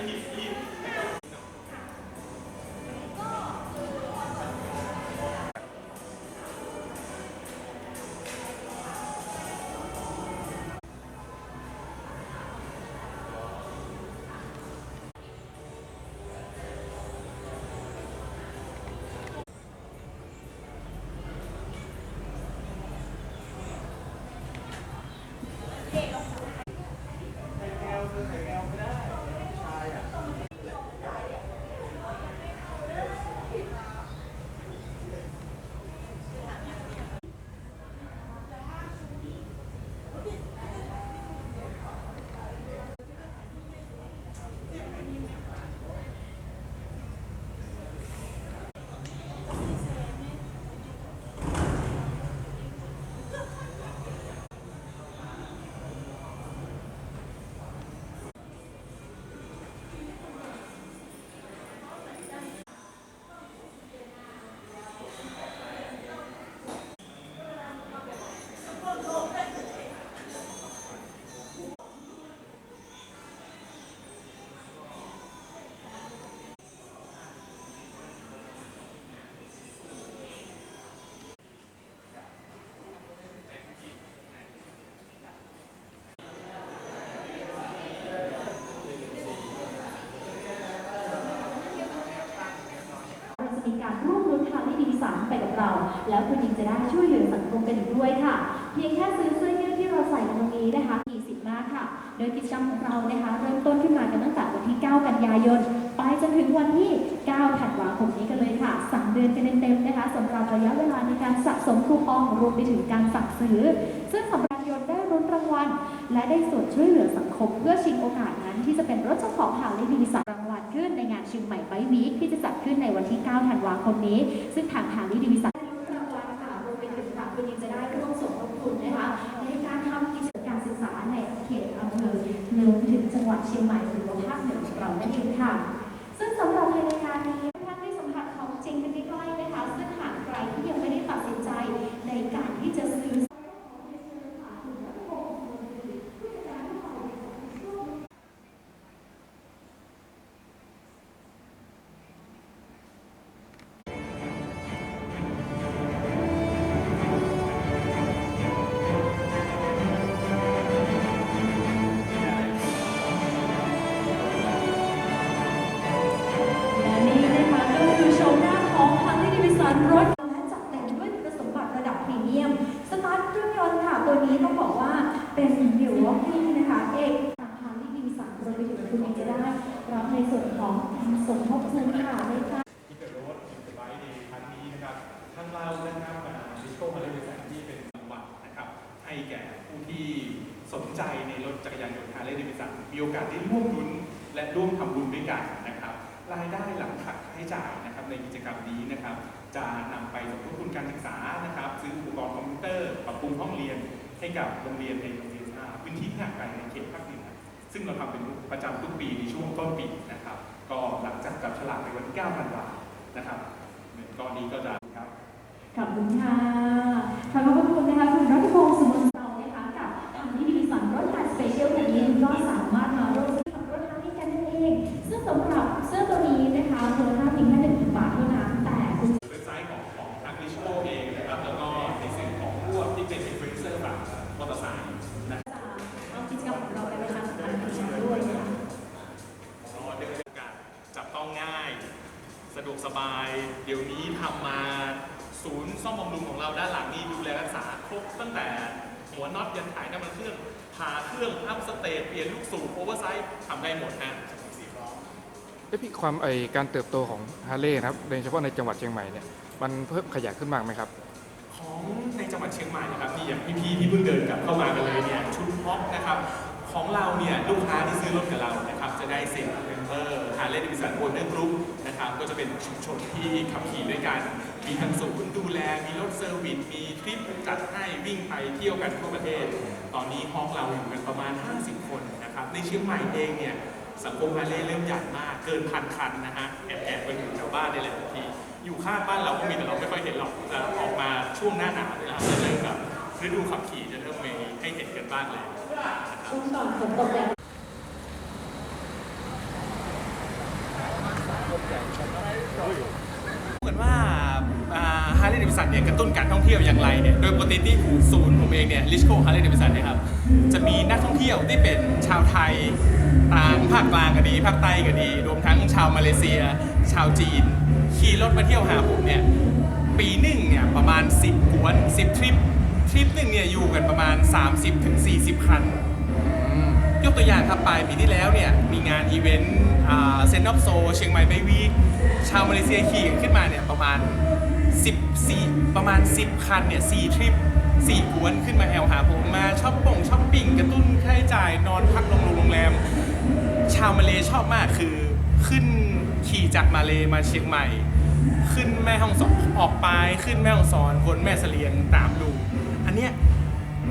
and if, if แล้วคุณยังจะได้ช่วยเหลือสังคมกันอีกด้วยค่ะ เพียงแค่ซื้อเสื้อยืดที่เราใส่ตรงนี้นะคะมีสิทธิ์มากค่ะ โดยกิจกรรมของเรานะคะเริ่มต้นขึ้นมากันตั้งแต่วันที่ 9 กันยายน ไปจนถึงวันที่ 9 ธันวาคมนี้กันเลยค่ะสามเดือนกันเต็มๆนะคะสำหรับระยะเวลาในการสะสมคูปองรวมไปถึงการสั่งซื้อ ซึ่งสำหรับยนต์ได้รุ้นรางวัล และได้ส่วนช่วยเหลือสังคม เพื่อชิงโอกาสนั้นที่จะเป็นรถเจ้าของหาเลดีสัรางวัลขึ้นในงานชียงใหม่ไบวีคที่จะจัดขึ้นในวันที่ 9 ธันวาคมนี้ ซึ่งทางหาเลดีสัรางวัลค่ะรวมไป จึงค่ะคุณยังจะได้ร่วมสมทบทุนนะคะในการทำกิจการศึกษาในเขตอำเภอรวมถึงจังหวัดเชียงใหม่หรือว่าภาคเหนือของเรานั่นเองค่ะ ซึ่งสำหรับในรายการนี้ ต้องบอกว่าเป็นมิวล็อกกี้นะคะ เอกทาง Harley Davidson รวมไปถึงคุณเองจะได้รับในส่วนของสมทบทุนค่ะในการที่เกิดรถอินสบายในครั้งนี้นะครับทางเราได้นำมาดิสโก้มาเลเซียที่เป็นรางวัลนะครับ ให้แก่ผู้ที่สนใจในรถจักรยานยนต์ฮาร์เลย์เดวิสันมีโอกาสได้ร่วมรุ้นและร่วมทำบุญด้วยกันนะครับ รายได้หลังหักค่าใช้จ่ายนะครับในกิจกรรมนี้นะครับ จะนำไปสมทบทุนการศึกษานะครับ ซื้ออุปกรณ์คอมพิวเตอร์ปรับปรุงห้องเรียน ให้กับโรงเรียนในโรงเรียนอ่าพื้นที่ห่างไกลในเขตภาคเหนือซึ่งเราทำเป็นประจำทุกปีในช่วงต้นปีนะครับ ก็หลังจากจับฉลากในวันที่9ธันวานะครับเงินก้อนนี้ก็จะครับขอบคุณค่ะขอบคุณนะคะคุณรัตพงศ์ ซ่อมบำรุงของเราด้านหลังนี่ดูแลรักษาครบตั้งแต่หัวน็อตยันถ่ายน้ำมันเครื่องผ่าเครื่องอัพสเตทเปลี่ยนลูกสูบโอเวอร์ไซส์ทำได้หมดฮะสี่รอบแล้วพี่ความไอการเติบโตของฮาร์เลย์นะครับโดยเฉพาะในจังหวัดเชียงใหม่เนี่ยมันเพิ่มขยายขึ้นมากไหมครับ ของในจังหวัดเชียงใหม่นะครับที่อย่างพี่ๆที่เพิ่งเดินกลับเข้ามากันเลยเนี่ยชุดฮอกนะครับของเราเนี่ยลูกค้าที่ซื้อรถกับเรานะครับจะได้สิทธิ์เมมเบอร์ฮาร์เลย์ดิวิสันโอนเนอร์กรุ๊ป นะครับก็จะเป็นชุมชนที่ขับขี่ด้วยกัน มีทั้งศูนย์ดูแล มีรถเซอร์วิส มีทริปจัดให้วิ่งไปเที่ยวกันทั่วประเทศ ตอนนี้ฮอกเราอยู่กันประมาณ 50 คนนะครับ ในเชียงใหม่เองเนี่ยสังคมฮาเลย์เริ่มใหญ่มาก เกินพันคันนะฮะ แอบแอบๆกันอยู่แถวบ้านนี่แหละบางทีอยู่ข้างบ้านเราก็มีแต่เราไม่ค่อยเห็นหรอกจะออกมาช่วงหน้าหนาวเลยนะจะเริ่มแบบฤดูขับขี่จะเริ่มมีให้เห็นกันบ้างแล้วช่วงก่อนฝนตกแดด เหมือนว่าฮาร์เลย์เดวิสันเนี่ยกระตุ้นการท่องเที่ยวอย่างไรเนี่ยโดยปกติที่ศูนย์ผมเองเนี่ยลิชโกฮาร์เลย์เดวิสันนี่ยครับจะมีนักท่องเที่ยวที่เป็นชาวไทยต่างภาคกลางก็ดีภาคใต้ก็ดี รวมทั้งชาวมาเลเซีย ชาวจีน ขี่รถมาเที่ยวหาผมเนี่ยปีหนึ่งเนี่ยประมาณ 10กวน 10 ทริป ทริปหนึ่งเนี่ยอยู่กันประมาณ 30-40ถึง40คัน ยกตัวอย่างครับปลายปีที่แล้วเนี่ยมีงานอีเวนต์ เซนต์ออฟโซเชียงใหม่ไบวีชาวมาเลเซียขี่ขึ้นมาเนี่ยประมาณ 14 ประมาณ 10 คันเนี่ย4ทริป4กวนขึ้นมาแอลหาผมมาช้อปป่งช้อปปิ้งกระตุ้นค่าใช้จ่ายนอนพักโรงโรงแรม ชาวมาเลชอบมากคือขึ้นขี่จากมาเลมาเชียงใหม่ ขึ้นแม่ห้องสอนออกไปขึ้นแม่ห้องสอนวนแม่เสลียงตามดู อันเนี้ย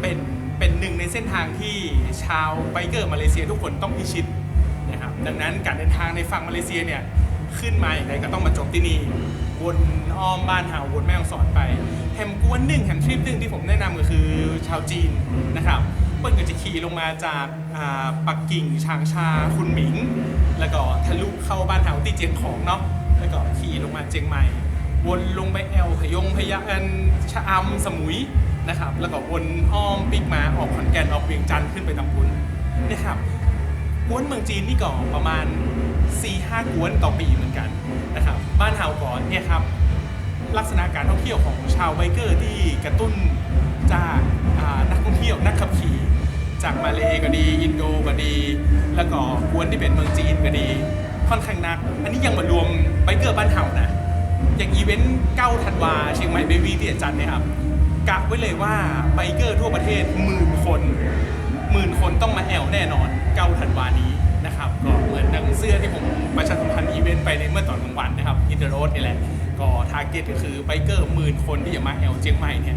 เป็นเป็นหนึ่งในเส้นทางที่ชาวไบเกอร์มาเลเซียทุกคนต้องพิชิต ดังนั้นการเดินทางในฝั่งมาเลเซียเนี่ยขึ้นมาอย่างไรก็ต้องมาจบที่นี่วนอ้อมบ้านหาววนแม่ฮ่องสอนไปแฮมกวนหนึ่งแฮมทริปหนึ่งที่ผมแนะนำก็คือชาวจีนนะครับเปิ้ลก็จะขี่ลงมาจากปักกิ่งชางชาคุณหมิง แล้วก็ทะลุเข้าบ้านหาวที่เจียงของเนาะแล้วก็ขี่ลงมาเจียงใหม่ วนลงไปแอลพยงพยาอันชะอำสมุยนะครับ แล้วก็วนอ้อมปิกมาออกขอนแก่นออกเวียงจันทร์ขึ้นไปตำบุญนี่ครับ กวนเมืองจีนนี่ก็ประมาณ4ี่ห้ากวนต่อปีเหมือนกันนะครับบ้านเฮาก่อนเนี่ยครับลักษณะการท่องเที่ยวของชาวไบเกอร์ที่กระตุ้นจากอ่านักท่องเที่ยวนักขับขี่ จากมาเลก็ดี อินโดก็ดี แล้วก็กวนที่เป็นเมืองจีนก็ดี ค่อนข้างนัก อันนี้ยังมารวมไบเกอร์บ้านเฮานะอย่างอีเวนต์9ธันวาเชียงใหม่เบวีที่จารย์เนี่ยครับกะไว้เลยว่าไบเกอร์ทั่วประเทศหมื่นคน หมื่นคนต้องมาแอลแน่นอน9ธันวานี้นะครับก็เหมือนดังเสื้อที่ผมประชาสัมพันธ์อีเวนต์ไปในเมื่อตอนกลางวันนะครับอินเตอร์โรดนี่แหละก็ทาร์เก็ตก็คือไบเกอร์หมื่นคนที่จะมาแอลเชียงใหม่เนี่ย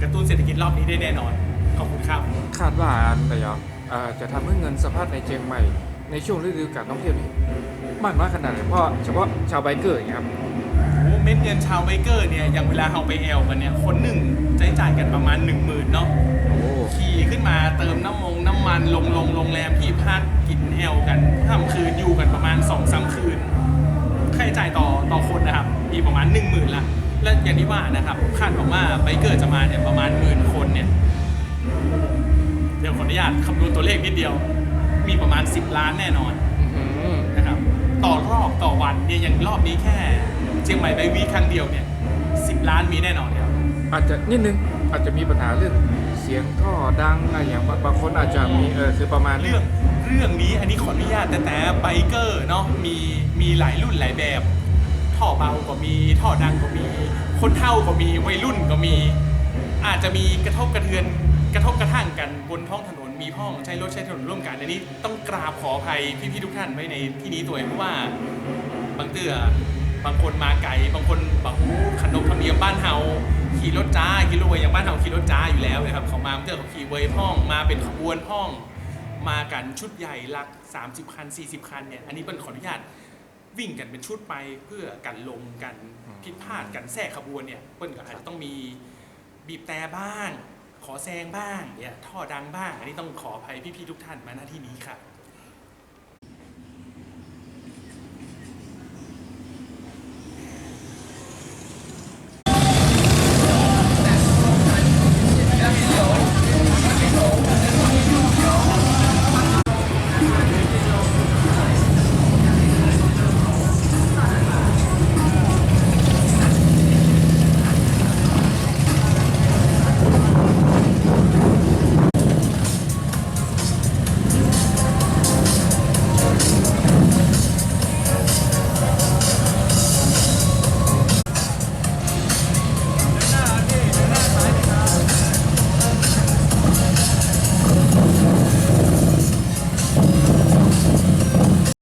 กระตุ้นเศรษฐกิจรอบนี้ได้แน่นอนขอบคุณครับคาดว่าอันแต่ยอจะทำให้เงินสะพัดในเชียงใหม่ในช่วงฤดูการท่องเที่ยวนี้มากน้อยขนาดไหนเพราะเฉพาะชาวไบเกอร์อย่างเงี้ยครับ เม็ดเงินชาวไบเกอร์เนี่ยอย่างเวลาเราไปแอลกันเนี่ยคนหนึ่งใช้จ่ายกันประมาณ 1 0,000เนาะโอ้ขี่ขึ้นมาเติมน้ำมงน้ำมันลงลงโรงแรมที่พักกินแอลกันค่ำคืนอยู่กันประมาณ2อสาคืนค่าใช้จ่ายต่อต่อคนนะครับมีประมาณ 1 0,000ละและอย่างที่ว่านะครับคาดหวังว่าไบเกอร์จะมาเนี่ยประมาณหมื่นคนเนี่ยเดี๋ยวขออนุญาตคำนวณตัวเลขนิดเดียว มีประมาณ 10 ล้านแน่นอนอื้อหือนะครับต่อรอบต่อวันเนี่ยอย่างรอบนี้แค่ เชียงใหม่ไบวีครั้งเดียวเนี่ย10ล้านมีแน่นอนครับ อาจจะนิดนึงอาจจะมีปัญหาเรื่องเสียงท่อดังอะไรอย่างบางบางคนอาจจะมีเออคือประมาณนี้ เรื่องเรื่องนี้อันนี้ขออนุญาตแต่แต่ไบเกอร์เนาะมีมีหลายรุ่นหลายแบบท่อเบาก็มีท่อดังก็มี คนเฒ่าก็มีวัยรุ่นก็มี อาจจะมีกระทบกระเทือนกระทบกระทั่งกันบนท้องถนนมีพ้องใช้รถใช้ถนนร่วมกันอันนี้ต้องกราบขออภัยพี่ๆทุกท่านไว้ในที่นี้ตัวเองเพราะว่าบางเตือ บางคนมาไกลบางคนบอกขนบธรรมเนียมบ้านเฮาขี่รถจ้าขี่รถเวยอย่างบ้านเฮาขี่รถจ้าอยู่แล้วนะครับเขามาบาเตือเขาขี่เวยพ่องมาเป็นขบวนพ่อง มากันชุดใหญ่ลัก 30 คัน 40 คันเนี่ยอันนี้เป็นขออนุญาตวิ่งกันเป็นชุดไปเพื่อกันลงกันผิดพลาดกันแทรกขบวนเนี่ยเปิ้ลก็อาจจะต้องมีบีบแต่บ้าง ขอแซงบ้างเนี่ยท่อดังบ้าง อันนี้ต้องขออภัยพี่ๆทุกท่านมาหน้าที่นี้ครับ